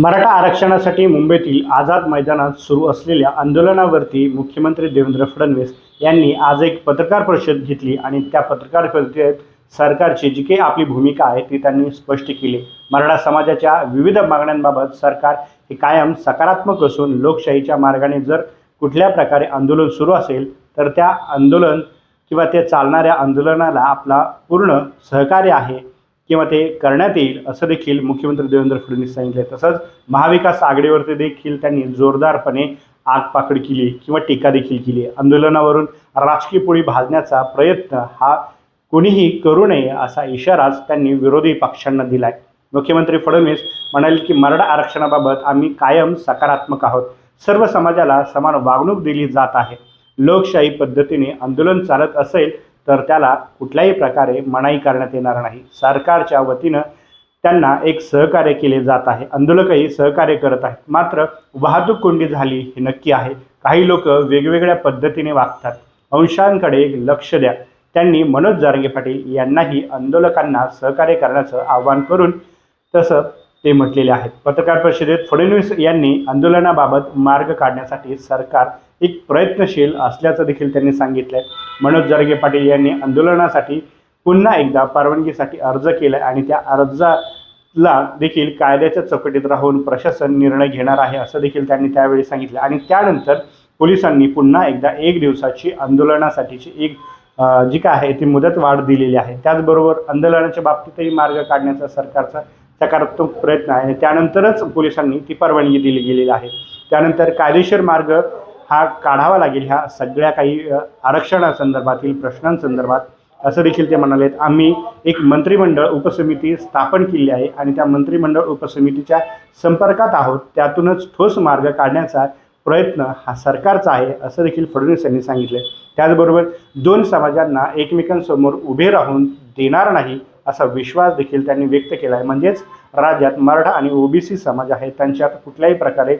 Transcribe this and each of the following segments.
मराठा आरक्षणासाठी मुंबईतील आझाद मैदानात सुरू असलेल्या आंदोलनावरती मुख्यमंत्री देवेंद्र फडणवीस यांनी आज एक पत्रकार परिषद घेतली आणि त्या पत्रकार परिषदेत सरकारची जी काही आपली भूमिका आहे ती त्यांनी स्पष्ट केली. मराठा समाजाच्या विविध मागण्यांबाबत सरकार हे कायम सकारात्मक असून लोकशाहीच्या मार्गाने जर कुठल्या प्रकारे आंदोलन सुरू असेल तर त्या आंदोलन किंवा ते चालणाऱ्या आंदोलनाला आपला पूर्ण सहकार्य आहे. किंवा ते करण्यात येईल असं देखील मुख्यमंत्री देवेंद्र फडणवीस सांगितले. तसंच महाविकास आघाडीवरती देखील त्यांनी जोरदारपणे आगपाकड केली किंवा टीका देखील केली. आंदोलनावरून राजकीय पोळी भाजण्याचा प्रयत्न हा कोणीही करू नये असा इशाराच त्यांनी विरोधी पक्षांना दिलाय. मुख्यमंत्री फडणवीस म्हणाले की मराठा आरक्षणाबाबत आम्ही कायम सकारात्मक आहोत. सर्व समाजाला समान वागणूक दिली जात आहे. लोकशाही पद्धतीने आंदोलन चालत असेल तर त्याला कुठल्याही प्रकारे मनाई करण्यात येणार नाही. सरकारच्या वतीनं त्यांना एक सहकार्य केले जात आहे. आंदोलकही सहकार्य करत आहेत. मात्र वाहतूक कोंडी झाली हे नक्की आहे. काही लोक वेगवेगळ्या पद्धतीने वागतात. अंशांकडे लक्ष द्या. त्यांनी मनोज जारंगे पाटील यांनाही आंदोलकांना सहकार्य करण्याचं आवाहन करून तसं ते म्हटलेले आहेत. पत्रकार परिषदेत फडणवीस यांनी आंदोलनाबाबत मार्ग काढण्यासाठी सरकार एक प्रयत्नशील असल्याचं देखील त्यांनी सांगितलंय. मनोज जरगे पाटील यांनी आंदोलनासाठी पुन्हा एकदा परवानगीसाठी अर्ज केला आणि त्या अर्जाला देखील कायद्याच्या चौकटीत राहून प्रशासन निर्णय घेणार आहे असं देखील त्यांनी त्यावेळी सांगितलं. आणि त्यानंतर पोलिसांनी पुन्हा एकदा एक दिवसाची आंदोलनासाठीची एक जी काय आहे ती मुदत वाढ दिलेली आहे. त्याचबरोबर आंदोलनाच्या बाबतीतही मार्ग काढण्याचा सरकारचा सकारात्मक प्रयत्न आहे. त्यानंतरच पोलिसांनी ती परवानगी दिली गेलेली आहे. त्यानंतर कायदेशीर मार्ग हा काढावा लागेल. ह्या सगळ्या काही आरक्षणासंदर्भातील प्रश्नांसंदर्भात असं देखील ते म्हणालेत. आम्ही एक मंत्रिमंडळ उपसमिती स्थापन केली आहे आणि त्या मंत्रिमंडळ उपसमितीच्या संपर्कात आहोत. त्यातूनच ठोस मार्ग काढण्याचा प्रयत्न हा सरकारचा आहे असं देखील फडणवीस यांनी सांगितले. त्याचबरोबर दोन समाजांना एकमेकांसमोर उभे राहून देणार नाही असा विश्वास देखील त्यांनी व्यक्त केला आहे म्हणजेच राज्यात मराठा आणि ओबीसी समाज आहे त्यांच्यात कुठल्याही प्रकारे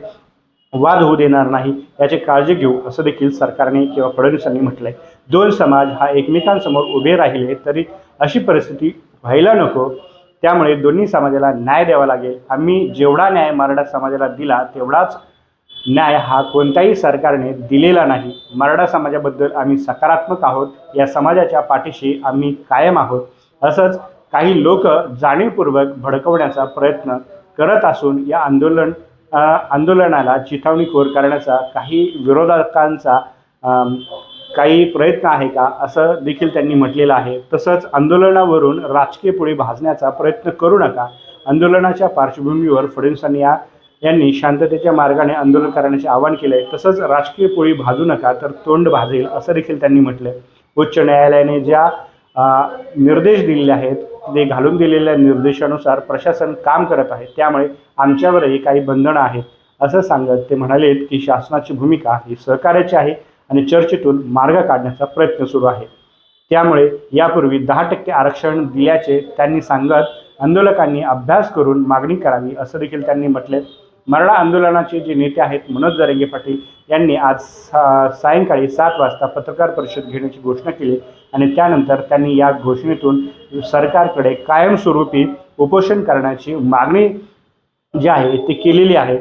वाद होऊ देणार नाही याची काळजी घेऊ असं देखील सरकारने किंवा फडणवीसांनी म्हटलंय. दोन समाज हा एकमेकांसमोर उभे राहिले तरी अशी परिस्थिती व्हायला नको. त्यामुळे दोन्ही समाजाला न्याय द्यावा लागेल. आम्ही जेवढा न्याय मराठा समाजाला दिला तेवढाच न्याय हा कोणत्याही सरकारने दिलेला नाही. मराठा समाजाबद्दल आम्ही सकारात्मक आहोत. या समाजाच्या पाठीशी आम्ही कायम आहोत. असंच काही लोक जाणीवपूर्वक भडकवण्याचा प्रयत्न करत असून या आंदोलन आंदोलनाला चिथावणीखोर करण्याचा काही विरोधकांचा काही प्रयत्न आहे का असं देखील त्यांनी म्हटलेलं आहे. तसंच आंदोलनावरून राजकीय पुढे भाजण्याचा प्रयत्न करू नका. आंदोलनाच्या पार्श्वभूमीवर फडणवीसांनी या यांनी शांततेच्या मार्गाने आंदोलन करण्याचे आवाहन केले तसंच राजकीय पोळी भाजू नका तर तोंड भाजेल असं देखील त्यांनी म्हटलं उच्च न्यायालयाने ज्या निर्देश दिलेले आहेत. ते घालून दिलेल्या निर्देशानुसार प्रशासन काम करत आहे. त्यामुळे आमच्यावरही काही बंधनं आहेत. असं सांगत ते म्हणालेत की शासनाची भूमिका ही सहकार्याची आहे आणि चर्चेतून मार्ग काढण्याचा प्रयत्न सुरू आहे. त्यामुळे यापूर्वी दहा टक्के आरक्षण दिल्याचे त्यांनी सांगत आंदोलकांनी अभ्यास करून मागणी करावी असं देखील त्यांनी म्हटले मराठा आंदोलनाचे जे नेते आहेत मनोज जरंगे पाटील यांनी आज सा सायंकाळी सात वाजता पत्रकार परिषद घेण्याची घोषणा केली आणि त्यानंतर त्यांनी या घोषणेतून सरकारकडे कायमस्वरूपी उपोषण करण्याची मागणी जी आहे ती केलेली आहे.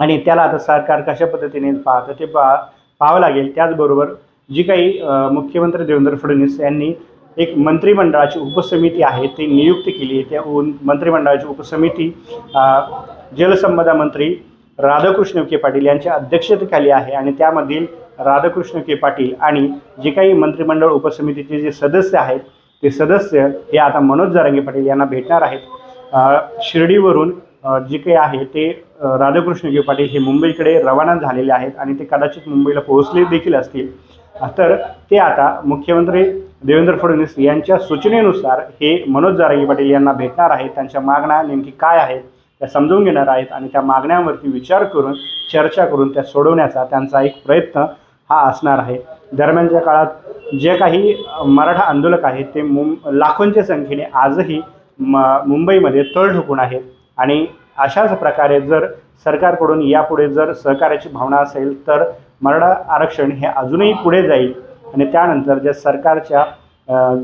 आणि त्याला आता सरकार कशा पद्धतीने पाहतं ते पा पाहावं लागेल. त्याचबरोबर जी काही मुख्यमंत्री देवेंद्र फडणवीस यांनी एक मंत्रिमंडळाची उपसमिती आहे ती नियुक्ती केली आहे. त्या मंत्रिमंडळाची उपसमिती जलसंपदा मंत्री राधाकृष्ण के पाटील यांच्या अध्यक्षतेखाली आहे आणि त्यामधील राधाकृष्ण के पाटील आणि जे काही मंत्रिमंडळ उपसमितीचे जे सदस्य आहेत ते सदस्य हे आता मनोज जारंगे पाटील यांना भेटणार आहेत. शिर्डीवरून जे काही आहे ते राधाकृष्ण के पाटील हे मुंबईकडे रवाना झालेले आहेत आणि ते कदाचित मुंबईला पोहोचले देखील असतील. तर ते आता मुख्यमंत्री देवेंद्र फडणवीस यांच्या सूचनेनुसार हे मनोज जारंगे पाटील यांना भेटणार आहेत. त्यांच्या मागण्या नेमकी काय आहेत त्या समजून घेणार आहेत आणि त्या मागण्यांवरती विचार करून चर्चा करून त्या सोडवण्याचा त्यांचा एक प्रयत्न हा असणार आहे. दरम्यानच्या काळात जे काही मराठा आंदोलक आहेत ते मुं लाखोंच्या संख्येने आजही म मुंबईमध्ये तळ ठोकून आहेत. आणि अशाच प्रकारे जर सरकारकडून यापुढे जर सहकार्याची भावना असेल तर मराठा आरक्षण हे अजूनही पुढे जाईल. आणि त्यानंतर ज्या सरकारच्या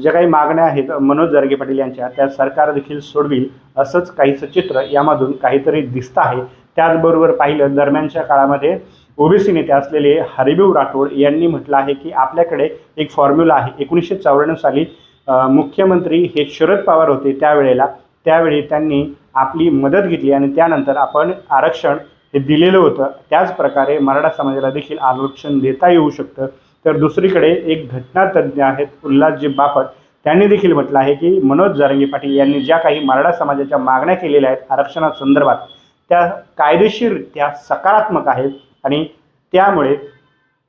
ज्या काही मागण्या आहेत मनोज जरगे पाटील यांच्या त्या सरकार देखील सोडवील असंच काहीचं चित्र यामधून काहीतरी दिसतं आहे. त्याचबरोबर पाहिलं दरम्यानच्या काळामध्ये ओबीसी नेते असलेले हरिभाऊ राठोड यांनी म्हटलं आहे की आपल्याकडे एक फॉर्म्युला आहे. एकोणीसशे चौऱ्याण्णव साली मुख्यमंत्री हे शरद पवार होते त्यावेळेला. त्यावेळी त्यांनी आपली मदत घेतली आणि त्यानंतर आपण आरक्षण हे दिलेलं होतं. त्याच प्रकारे मराठा समाजाला देखील आरक्षण देता येऊ शकतं. तर दुसरीकडे एक घटनातज्ञ आहेत उल्हासजी बापट. त्यांनी देखील म्हटलं आहे की मनोज जारंगी पाटील यांनी ज्या काही मराठा समाजाच्या मागण्या केलेल्या आहेत आरक्षणासंदर्भात त्या कायदेशीररित्या सकारात्मक आहेत आणि त्यामुळे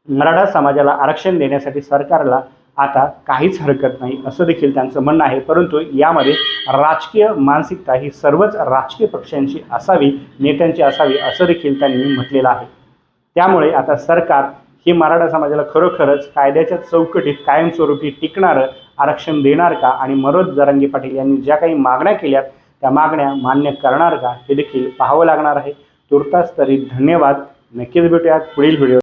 मराठा समाजाला आरक्षण देण्यासाठी सरकारला आता काहीच हरकत नाही असं देखील त्यांचं म्हणणं आहे. परंतु यामध्ये राजकीय मानसिकता ही सर्वच राजकीय पक्षांची असावी नेत्यांची असावी असं देखील त्यांनी म्हटलेलं आहे. त्यामुळे आता सरकार हे मराठा समाजाला खरोखरच कायद्याच्या चौकटीत कायमस्वरूपी टिकणारं आरक्षण देणार का? आणि मनोज जरांगी पाटील यांनी ज्या काही मागण्या केल्यात त्या मागण्या मान्य करणार का? हे देखील पाहावं लागणार आहे. तुर्तास तरी धन्यवाद. नक्कीच भेटूयात पुढील व्हिडिओ